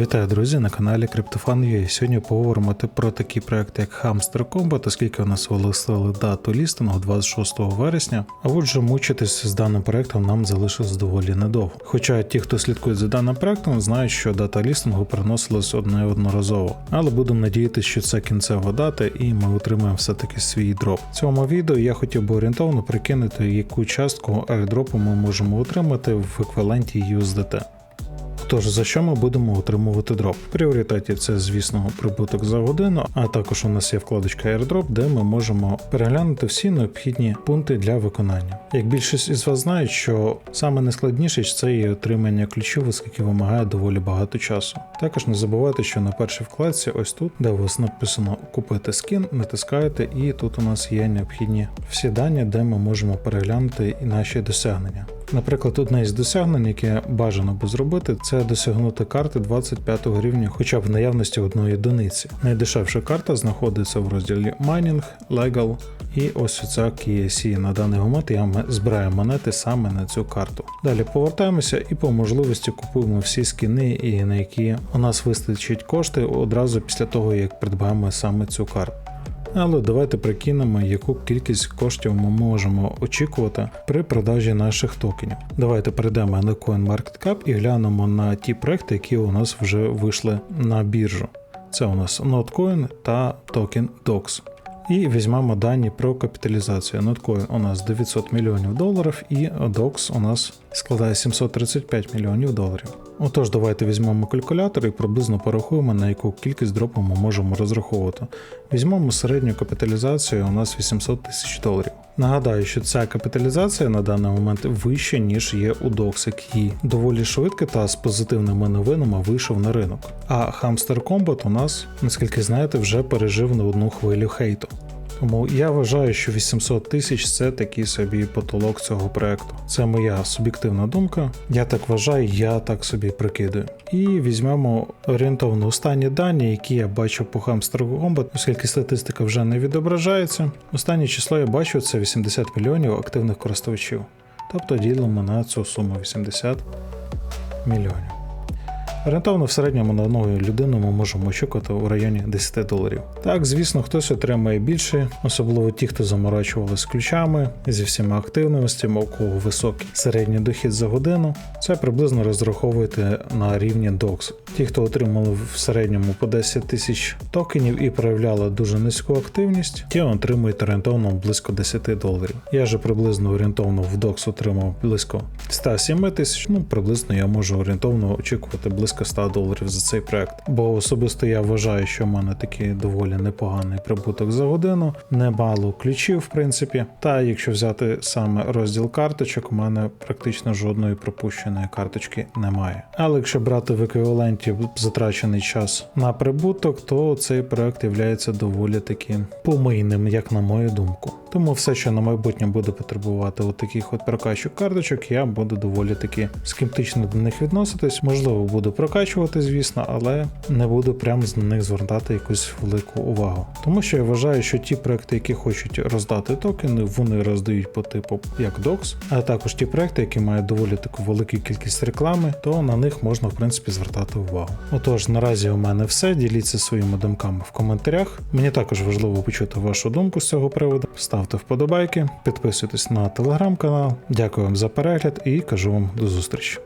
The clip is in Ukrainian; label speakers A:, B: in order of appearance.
A: Вітаю, друзі, на каналі CryptoFan.ua. Сьогодні поговоримо про такі проекти, як Hamster Combat, оскільки у нас оголосили дату лістингу 26 вересня. А отже, мучитись з даним проектом нам залишилось доволі недовго. Хоча ті, хто слідкує за даним проектом, знають, що дата лістингу переносилась одне одноразово. Але будемо надіятися, що це кінцева дата, і ми отримаємо все-таки свій дроп. В цьому відео я хотів би орієнтовно прикинути, яку частку airdropу ми можемо отримати в еквіваленті USDT. Тож за що ми будемо отримувати дроп? В пріоритеті це, звісно, прибуток за годину, а також у нас є вкладочка AirDrop, де ми можемо переглянути всі необхідні пункти для виконання. Як більшість із вас знають, що саме найскладніше це є отримання ключів, оскільки вимагає доволі багато часу. Також не забувайте, що на першій вкладці, ось тут, де у вас написано купити скін, натискаєте, і тут у нас є необхідні всі дані, де ми можемо переглянути і наші досягнення. Наприклад, одне із досягнень, яке бажано би зробити, це досягнути карти 25 рівня, хоча б в наявності одної одиниці. Найдешевша карта знаходиться в розділі Mining, Legal і ось оця KSC. На даний момент я збираю монети саме на цю карту. Далі повертаємося і по можливості купуємо всі скіни, і на які у нас вистачить кошти одразу після того, як придбаємо саме цю карту. Але давайте прикинемо, яку кількість коштів ми можемо очікувати при продажі наших токенів. Давайте перейдемо на CoinMarketCap і глянемо на ті проекти, які у нас вже вийшли на біржу. Це у нас Notcoin та токен DOX. І візьмемо дані про капіталізацію. Notcoin у нас 900 мільйонів доларів, і DOX у нас складає 735 мільйонів доларів. Отож, давайте візьмемо калькулятор і приблизно порахуємо, на яку кількість дропу ми можемо розраховувати. Візьмемо середню капіталізацію, у нас 800 тисяч доларів. Нагадаю, що ця капіталізація на даний момент вища, ніж є у DOX, який доволі швидко та з позитивними новинами вийшов на ринок. А Hamster Combat у нас, наскільки знаєте, вже пережив не одну хвилю хейту. Тому я вважаю, що 800 тисяч це такий собі потолок цього проекту. Це моя суб'єктивна думка. Я так вважаю, я так собі прикидаю. І візьмемо орієнтовно останні дані, які я бачу по Hamster Combat, оскільки статистика вже не відображається. Останнє число я бачу це 80 мільйонів активних користувачів. Тобто ділимо на цю суму 80 мільйонів. Орієнтовно в середньому на одну людину ми можемо очікувати у районі 10 доларів. Так, звісно, хтось отримає більше, особливо ті, хто заморачували з ключами зі всіма активностями, у кого високий середній дохід за годину. Це приблизно розраховуйте на рівні DOX. Ті, хто отримали в середньому по 10 тисяч токенів і проявляли дуже низьку активність, ті отримують орієнтовно близько 10 доларів. Я же приблизно орієнтовно в DOX отримав близько 107 тисяч. Ну приблизно я можу орієнтовно очікувати близько 100 доларів за цей проект. Бо особисто я вважаю, що в мене такий доволі непоганий прибуток за годину, немало ключів, в принципі. Та якщо взяти саме розділ карточок, у мене практично жодної пропущеної карточки немає. Але якщо брати в еквіваленті затрачений час на прибуток, то цей проект є доволі таким помийним, як на мою думку. Тому все, що на майбутнє буде потребувати от таких от прокачок карточок, я буду доволі таки скептично до них відноситись. Можливо, буду прокачувати, звісно, але не буду прям на них звертати якусь велику увагу. Тому що я вважаю, що ті проекти, які хочуть роздати токени, вони роздають по типу як DOX, а також ті проекти, які мають доволі таку велику кількість реклами, то на них можна в принципі звертати увагу. Отож, наразі у мене все. Діліться своїми думками в коментарях. Мені також важливо почути вашу думку з цього приводу. Ставте вподобайки, підписуйтесь на телеграм-канал. Дякую вам за перегляд і кажу вам до зустрічі.